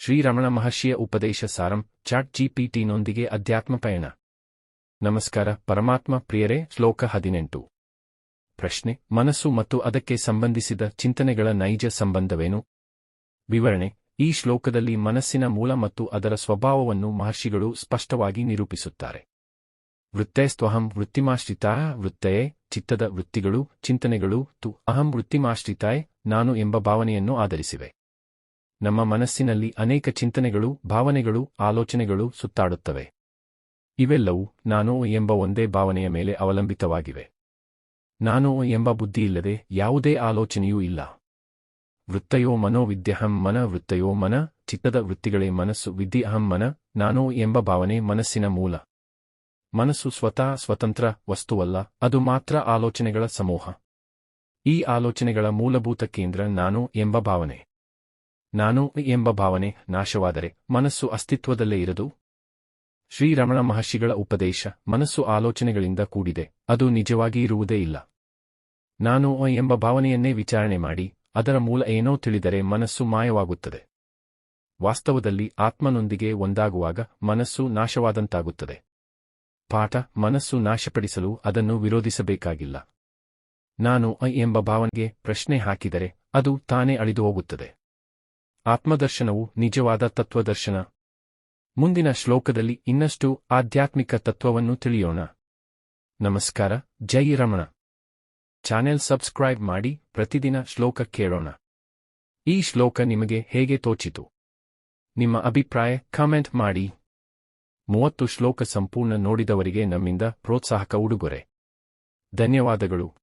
ಶ್ರೀರಮಣ ಮಹರ್ಷಿಯ ಉಪದೇಶ ಸಾರಂ ಚಾಟ್ ಜಿಪಿಟಿನೊಂದಿಗೆ ಅಧ್ಯಾತ್ಮ ಪಯಣ. ನಮಸ್ಕಾರ, ಪರಮಾತ್ಮ ಪ್ರಿಯರೇ, ಶ್ಲೋಕ ಹದಿನೆಂಟು. ಪ್ರಶ್ನೆ, ಮನಸ್ಸು ಮತ್ತು ಅದಕ್ಕೆ ಸಂಬಂಧಿಸಿದ ಚಿಂತನೆಗಳ ನೈಜ ಸಂಬಂಧವೇನು? ವಿವರಣೆ, ಈ ಶ್ಲೋಕದಲ್ಲಿ ಮನಸ್ಸಿನ ಮೂಲ ಮತ್ತು ಅದರ ಸ್ವಭಾವವನ್ನು ಮಹರ್ಷಿಗಳು ಸ್ಪಷ್ಟವಾಗಿ ನಿರೂಪಿಸುತ್ತಾರೆ. ವೃತ್ತೈಸ್ತ್ವಹಂ ವೃತ್ತಿಮಾಶ್ರಿತಾ ವೃತ್ತಯೇ, ಚಿತ್ತದ ವೃತ್ತಿಗಳು, ಚಿಂತನೆಗಳು, ತು, ಅಹಂ ವೃತ್ತಿಮಾಶ್ರಿತಾಯ್, ನಾನು ಎಂಬ ಭಾವನೆಯನ್ನು ಆಧರಿಸಿವೆ. ನಮ್ಮ ಮನಸ್ಸಿನಲ್ಲಿ ಅನೇಕ ಚಿಂತನೆಗಳು, ಭಾವನೆಗಳು, ಆಲೋಚನೆಗಳು ಸುತ್ತಾಡುತ್ತವೆ. ಇವೆಲ್ಲವೂ ನಾನು ಎಂಬ ಒಂದೇ ಭಾವನೆಯ ಮೇಲೆ ಅವಲಂಬಿತವಾಗಿವೆ. ನಾನು ಎಂಬ ಬುದ್ಧಿಯಿಲ್ಲದೆ ಯಾವುದೇ ಆಲೋಚನೆಯೂ ಇಲ್ಲ. ವೃತ್ತಯೋ ಮನೋವಿದ್ಯಹಂ ಮನ, ವೃತ್ತಯೋ ಮನ, ಚಿತ್ತದ ವೃತ್ತಿಗಳೇ ಮನಸ್ಸು, ವಿದ್ಯೆ ಅಹಂ ಮನ, ನಾನು ಎಂಬ ಭಾವನೆ ಮನಸ್ಸಿನ ಮೂಲ. ಮನಸ್ಸು ಸ್ವತಃ ಸ್ವತಂತ್ರ ವಸ್ತುವಲ್ಲ, ಅದು ಮಾತ್ರ ಆಲೋಚನೆಗಳ ಸಮೂಹ. ಈ ಆಲೋಚನೆಗಳ ಮೂಲಭೂತ ಕೇಂದ್ರ ನಾನು ಎಂಬ ಭಾವನೆ. ನಾನು ಎಂಬ ಭಾವನೆ ನಾಶವಾದರೆ ಮನಸ್ಸು ಅಸ್ತಿತ್ವದಲ್ಲೇ ಇರದು? ಶ್ರೀರಮಣ ಮಹರ್ಷಿಗಳ ಉಪದೇಶ ಮನಸ್ಸು ಆಲೋಚನೆಗಳಿಂದ ಕೂಡಿದೆ, ಅದು ನಿಜವಾಗಿ ಇರುವುದೇ ಇಲ್ಲ. ನಾನು ಎಂಬ ಭಾವನೆಯನ್ನೇ ವಿಚಾರಣೆ ಮಾಡಿ, ಅದರ ಮೂಲ ಏನೋ ತಿಳಿದರೆ ಮನಸ್ಸು ಮಾಯವಾಗುತ್ತದೆ. ವಾಸ್ತವದಲ್ಲಿ ಆತ್ಮನೊಂದಿಗೆ ಒಂದಾಗುವಾಗ ಮನಸ್ಸು ನಾಶವಾದಂತಾಗುತ್ತದೆ. ಪಾಠ ಮನಸ್ಸು ನಾಶಪಡಿಸಲು ಅದನ್ನು ವಿರೋಧಿಸಬೇಕಾಗಿಲ್ಲ. ನಾನು ಎಂಬ ಭಾವನೆಗೆ ಪ್ರಶ್ನೆ ಹಾಕಿದರೆ ಅದು ತಾನೇ ಅಳಿದು ಹೋಗುತ್ತದೆ ಆತ್ಮದರ್ಶನವು ನಿಜವಾದ ತತ್ವದರ್ಶನ. ಮುಂದಿನ ಶ್ಲೋಕದಲ್ಲಿ ಇನ್ನಷ್ಟು ಆಧ್ಯಾತ್ಮಿಕ ತತ್ವವನ್ನು ತಿಳಿಯೋಣ. ನಮಸ್ಕಾರ, ಜೈ ರಮಣ. ಚಾನೆಲ್ ಸಬ್ಸ್ಕ್ರೈಬ್ ಮಾಡಿ ಪ್ರತಿದಿನ ಶ್ಲೋಕ ಕೇಳೋಣ. ಈ ಶ್ಲೋಕ ನಿಮಗೆ ಹೇಗೆ ತೋಚಿತು? ನಿಮ್ಮ ಅಭಿಪ್ರಾಯ ಕಾಮೆಂಟ್ ಮಾಡಿ. ಮೂವತ್ತು ಶ್ಲೋಕ ಸಂಪೂರ್ಣ ನೋಡಿದವರಿಗೆ ನಮ್ಮಿಂದ ಪ್ರೋತ್ಸಾಹಕ ಉಡುಗೊರೆ. ಧನ್ಯವಾದಗಳು.